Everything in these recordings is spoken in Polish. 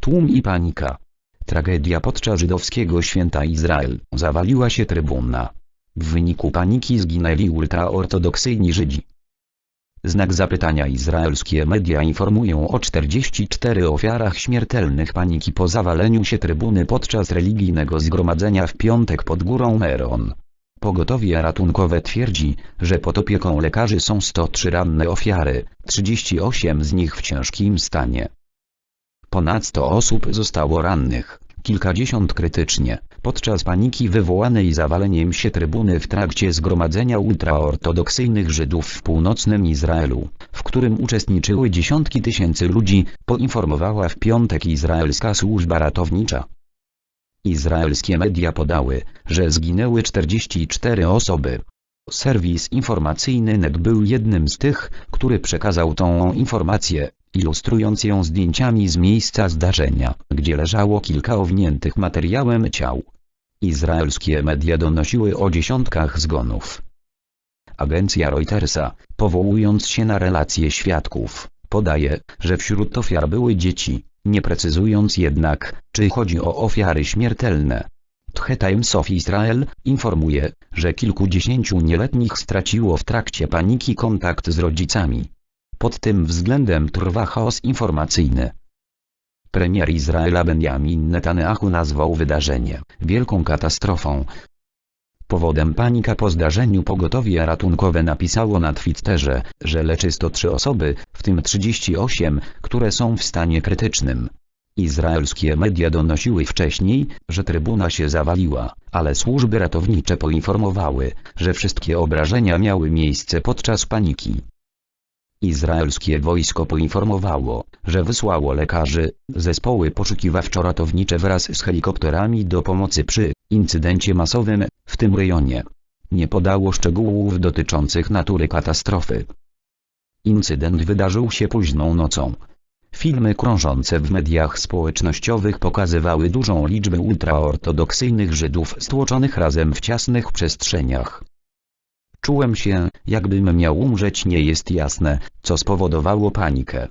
tłum i panika. Tragedia podczas żydowskiego święta Izrael. Zawaliła się trybuna. W wyniku paniki zginęli ultraortodoksyjni Żydzi. Znak zapytania izraelskie media informują o 44 ofiarach śmiertelnych paniki po zawaleniu się trybuny podczas religijnego zgromadzenia w piątek pod górą Meron. Pogotowie ratunkowe twierdzi, że pod opieką lekarzy są 103 ranne ofiary, 38 z nich w ciężkim stanie. Ponad 100 osób zostało rannych, kilkadziesiąt krytycznie, podczas paniki wywołanej zawaleniem się trybuny w trakcie zgromadzenia ultraortodoksyjnych Żydów w północnym Izraelu, w którym uczestniczyły dziesiątki tysięcy ludzi, poinformowała w piątek izraelska służba ratownicza. Izraelskie media podały, że zginęły 44 osoby. Serwis informacyjny NET był jednym z tych, który przekazał tą informację, ilustrując ją zdjęciami z miejsca zdarzenia, gdzie leżało kilka owiniętych materiałem ciał. Izraelskie media donosiły o dziesiątkach zgonów. Agencja Reutersa, powołując się na relacje świadków, podaje, że wśród ofiar były dzieci, nie precyzując jednak, czy chodzi o ofiary śmiertelne. Times of Israel informuje, że kilkudziesięciu nieletnich straciło w trakcie paniki kontakt z rodzicami. Pod tym względem trwa chaos informacyjny. Premier Izraela Benjamin Netanyahu nazwał wydarzenie wielką katastrofą. Powodem panika po zdarzeniu pogotowie ratunkowe napisało na Twitterze, że leczy 103 osoby, w tym 38, które są w stanie krytycznym. Izraelskie media donosiły wcześniej, że trybuna się zawaliła, ale służby ratownicze poinformowały, że wszystkie obrażenia miały miejsce podczas paniki. Izraelskie wojsko poinformowało, że wysłało lekarzy, zespoły poszukiwawczo-ratownicze wraz z helikopterami do pomocy przy incydencie masowym w tym rejonie. Nie podało szczegółów dotyczących natury katastrofy. Incydent wydarzył się późną nocą. Filmy krążące w mediach społecznościowych pokazywały dużą liczbę ultraortodoksyjnych Żydów stłoczonych razem w ciasnych przestrzeniach. Czułem się, jakbym miał umrzeć nie jest jasne, co spowodowało panikę.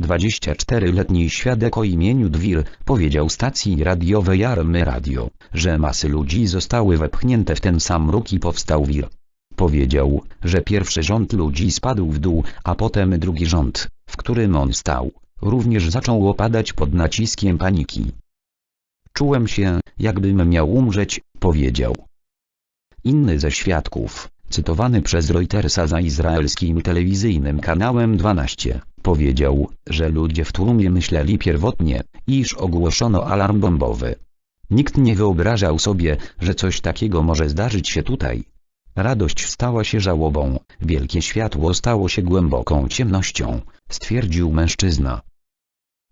24-letni świadek o imieniu Dwir powiedział stacji radiowej Army Radio, że masy ludzi zostały wepchnięte w ten sam róg i powstał wir. Powiedział, że pierwszy rząd ludzi spadł w dół, a potem drugi rząd, w którym on stał, również zaczął opadać pod naciskiem paniki. Czułem się, jakbym miał umrzeć, powiedział. Inny ze świadków, cytowany przez Reutersa za izraelskim telewizyjnym kanałem 12, powiedział, że ludzie w tłumie myśleli pierwotnie, iż ogłoszono alarm bombowy. Nikt nie wyobrażał sobie, że coś takiego może zdarzyć się tutaj. Radość stała się żałobą, wielkie światło stało się głęboką ciemnością, stwierdził mężczyzna.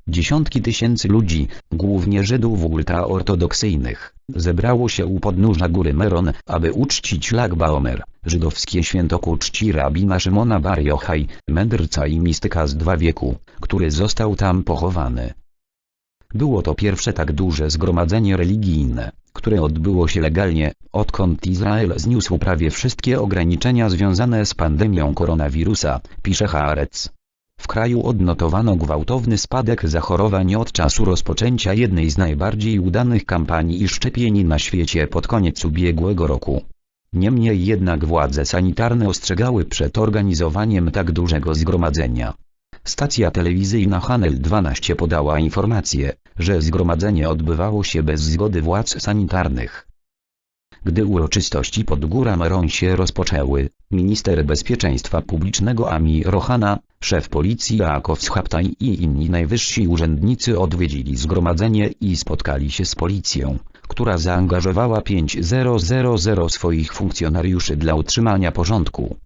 Dziesiątki tysięcy ludzi, głównie Żydów ultraortodoksyjnych, zebrało się u podnóża góry Meron, aby uczcić Lag Baomer, żydowskie święto ku czci rabina Szymona Bar Yochai, mędrca i mistyka z II wieku, który został tam pochowany. Było to pierwsze tak duże zgromadzenie religijne, które odbyło się legalnie, odkąd Izrael zniósł prawie wszystkie ograniczenia związane z pandemią koronawirusa, pisze Haaretz. W kraju odnotowano gwałtowny spadek zachorowań od czasu rozpoczęcia jednej z najbardziej udanych kampanii szczepień na świecie pod koniec ubiegłego roku. Niemniej jednak władze sanitarne ostrzegały przed organizowaniem tak dużego zgromadzenia. Stacja telewizyjna Hanel 12 podała informację, że zgromadzenie odbywało się bez zgody władz sanitarnych. Gdy uroczystości pod Góra Meron się rozpoczęły, minister bezpieczeństwa publicznego Ami Rohana, szef policji Jakow Schaptaj i inni najwyżsi urzędnicy odwiedzili zgromadzenie i spotkali się z policją, która zaangażowała 5000 swoich funkcjonariuszy dla utrzymania porządku.